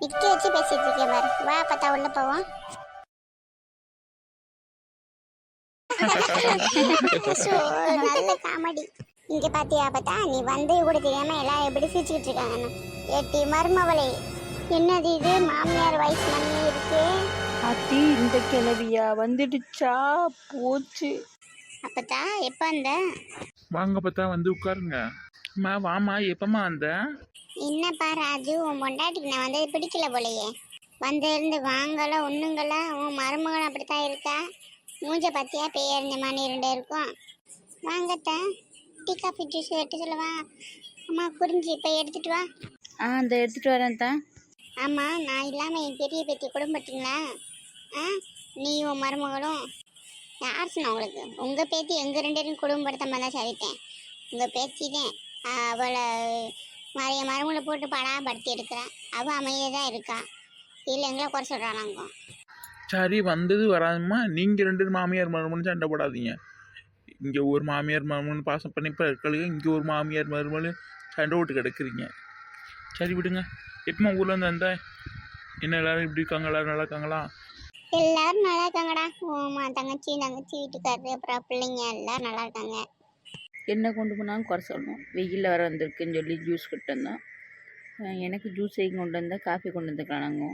நிக்க வச்சு பேசிட்டு இருக்கேன் பாரு. வா பார்த்தா உள்ள போவோம். ஷோ, நல்ல காமெடி. இங்க பாத்தியா பார்த்தா? நீ வந்து கூட தெரியாம எல்லாம் எப்படி சிரிச்சுக்கிட்டு இருக்காங்கன்னு ஏட்டி மருமவளே. என்னது இது? மாமியார் வயசு மணி இருக்கு. அத்தி இந்த கிளவியா வந்துடுச்சா? போச்சு. அப்பத்தா எப்ப அந்த வாங்க பார்த்தா வந்து உட்காருங்க. அம்மா வாமா எப்பம்மா வந்த? என்னப்பா ராஜு உன் பொண்டாட்டிக்கு நான் வந்தது பிடிக்கல போலயே. வந்து இருந்து வாங்கல ஒண்ணுங்கள உன் மருமகன் அப்படித்தான் இருக்கா? மூஞ்ச பத்தியா பேயறிஞ்ச மாதிரி ரெண்டு இருக்கும். வாங்கத்த டீ காஃபி ஜூஸ் எடுத்து சொல்லவா? அம்மா குறிஞ்சி இப்போ எடுத்துட்டு வா. ஆ அந்த எடுத்துட்டு வரேன் தான் ஆமா நான் இல்லாம என் பெரிய பேத்தி குடும்பத்தீங்களா? ஆ நீ உன் மருமகளும். யார் சொன்னா உங்களுக்கு? உங்க பேத்தி எங்க ரெண்டு பேரும் குடும்பப்படுத்தாம தான் சரிட்டேன் உங்க பேத்தி தான் அவளை மறைய மருமகளை போட்டு படாப்படுத்தி எடுக்கிறேன். அவ அமைதியாக தான் இருக்கா. இல்லை எங்களை குறை சொல்கிறானாங்க சரி வந்தது வராதும்மா. நீங்கள் ரெண்டு மாமியார் மருமகன் சண்டை போடாதீங்க. இங்கே ஒரு மாமியார் மருமகன் பாசம் பண்ணி இப்போ இருக்கலுங்க இங்கே ஒரு மாமியார் மருமகன் சண்டை போட்டு கிடக்குறீங்க. சரி விடுங்க. எப்பமா ஊர்லேருந்து வந்த? என்ன எல்லாரும் இப்படி இருக்காங்க எல்லாரும் நல்லா இருக்காங்களா? எல்லாரும் நல்லா இருக்காங்கடா. உமா தங்கச்சி தங்கச்சி வீட்டுக்காரரு அப்புறம் பிள்ளைங்க எல்லாரும் நல்லா இருக்காங்க. என்ன கொண்டு போனாலும் குறை சொல்லணும். வெயிலில் வர வந்திருக்குன்னு சொல்லி ஜூஸ் கொண்டு வந்தோம் எனக்கு ஜூஸ் ஐ கொண்டு வந்தால் காஃபி கொண்டு வந்துக்கிறாங்க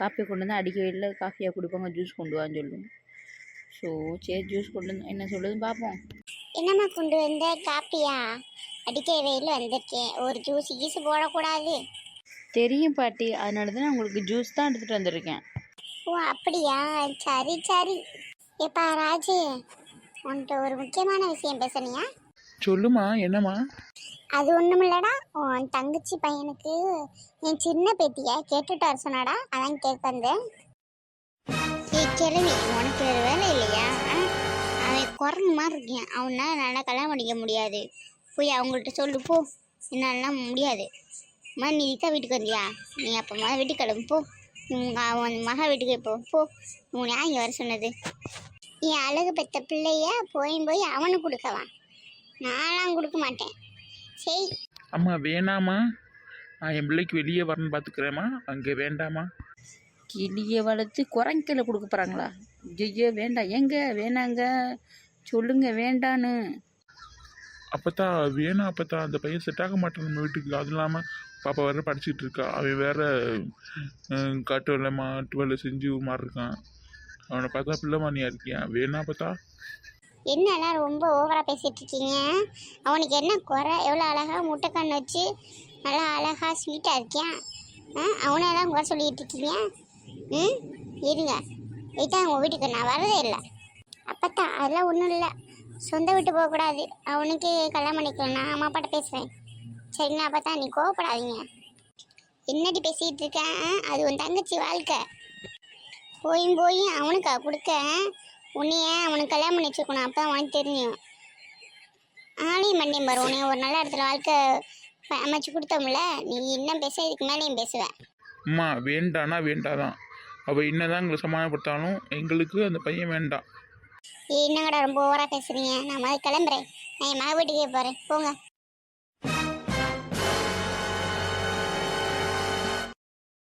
காஃபி கொண்டு வந்தால் அடிக்க வெயிலில் காஃபியாக கொடுப்பாங்க ஜூஸ் கொண்டு வான்னு சொல்லும் ஸோ சரி ஜூஸ் கொண்டு வந்து என்ன சொல்லுதுன்னு பார்ப்போம் என்னம்மா கொண்டு வந்த காப்பியா அடிக்கிற வெயில் வந்திருக்கேன் ஒரு ஜூஸ் கீஸ் போடக்கூடாது. தெரியும் பாட்டி. அதனால தான் நான் உங்களுக்கு ஜூஸ் தான் எடுத்துகிட்டு வந்திருக்கேன். ஓ அப்படியா? சரி சரி. எப்பா ராஜு உன்கிட்ட ஒரு முக்கியமான விஷயம் பேசணியா சொல்லுமா என்னம்மா? அது ஒண்ணுமில்லடா. உன் தங்கச்சி பையனுக்கு என் சின்ன பேத்திய கேட்டுட்டு வர சொன்னாடா. அதான் கேட்க வந்தேன். கிழவி உனக்கு வேறு வேலை இல்லையா? அவன் குரங்கு மாதிரி இருக்கேன் அவனால நல்லா கல்யாணம் பண்ணிக்க முடியாது. போய் அவங்கள்ட்ட சொல்லு போ. என்னாலாம் முடியாது. அம்மா நீ தான் வீட்டுக்கு வந்தியா? நீ அப்போ மொதல் வீட்டுக்கு கிளம்பு போ. உங்க அவன் மக வீட்டுக்கு இப்போ போ. உன் ஏன் இங்கே வர சொன்னது. என் அழகு பெற்ற பிள்ளைய போய் போய் அவனுக்கு கொடுக்கவான் நான்லாம் கொடுக்க மாட்டேன். அம்மா வேணாமா நான் என் பிள்ளைக்கு வெளியே வரணும்னு பார்த்துக்கிறேம்மா. அங்கே வேண்டாமா கிளியை வளர்த்து குரங்கையில் கொடுக்க போகிறாங்களா ஐயோ வேண்டாம். எங்க வேணாங்க. சொல்லுங்க வேண்டான்னு. அப்பத்தா வேணாம் அப்பத்தா. அந்த பையன் செட் ஆக மாட்டான் நம்ம வீட்டுக்கு. அதுவும் இல்லாமல் பாப்பா வேற படிச்சுட்டு இருக்கா. அவன் வேற காட்டு வேலை மாட்டு வேலை செஞ்சு இருக்கான் அவனை பார்த்தா பிள்ளைமானியா இருக்கியா? வேணா பார்த்தா என்னெல்லாம் ரொம்ப ஓவராக பேசிகிட்டு இருக்கீங்க அவனுக்கு என்ன குறை? எவ்வளோ அழகாக முட்டைக்கண் வச்சு நல்லா அழகாக ஸ்வீட்டாக இருக்கியான் ஆ அவனெல்லாம் குறை சொல்லிகிட்டு இருக்கீங்க ம் இருங்க. இதுதான் உங்கள் வீட்டுக்கு நான் வரதே இல்லை. அப்பத்தா அதெல்லாம் ஒன்றும் இல்லை. சொந்த வீட்டு போகக்கூடாது அவனுக்கு கல்யாணம் பண்ணிக்கலாம். நான் அம்மா அப்பாட்ட பேசுகிறேன் சரிங்களா அப்பத்தா நீ கோவப்படாதீங்க. என்னடி பேசிகிட்டு இருக்கேன் அது உன் தங்கச்சி வாழ்க்கை. போயும் போய் அவனுக்கா கொடுக்க? உன்னைய அவனுக்கு கல்யாணம் பண்ணி அப்போ அவனுக்கு தெரியும் ஆளையும் மண்டையும் பாரு உன்னைய. ஒரு நல்ல இடத்துல வாழ்க்கை அமைச்சு கொடுத்தோம்ல. நீ இன்னும் பேச இதுக்கு மேலேயும் பேசுவ. அம்மா வேண்டானா வேண்டாதான். அவள் என்னதான் எங்களை சமாதானப்படுத்தாலும் எங்களுக்கு அந்த பையன் வேண்டாம். ஏய் என்னங்கடா ரொம்ப ஓவரா பேசுறீங்க? நான் முதல்ல கிளம்புறேன். நான் என் மக வீட்டுக்கே போறேன். போங்க.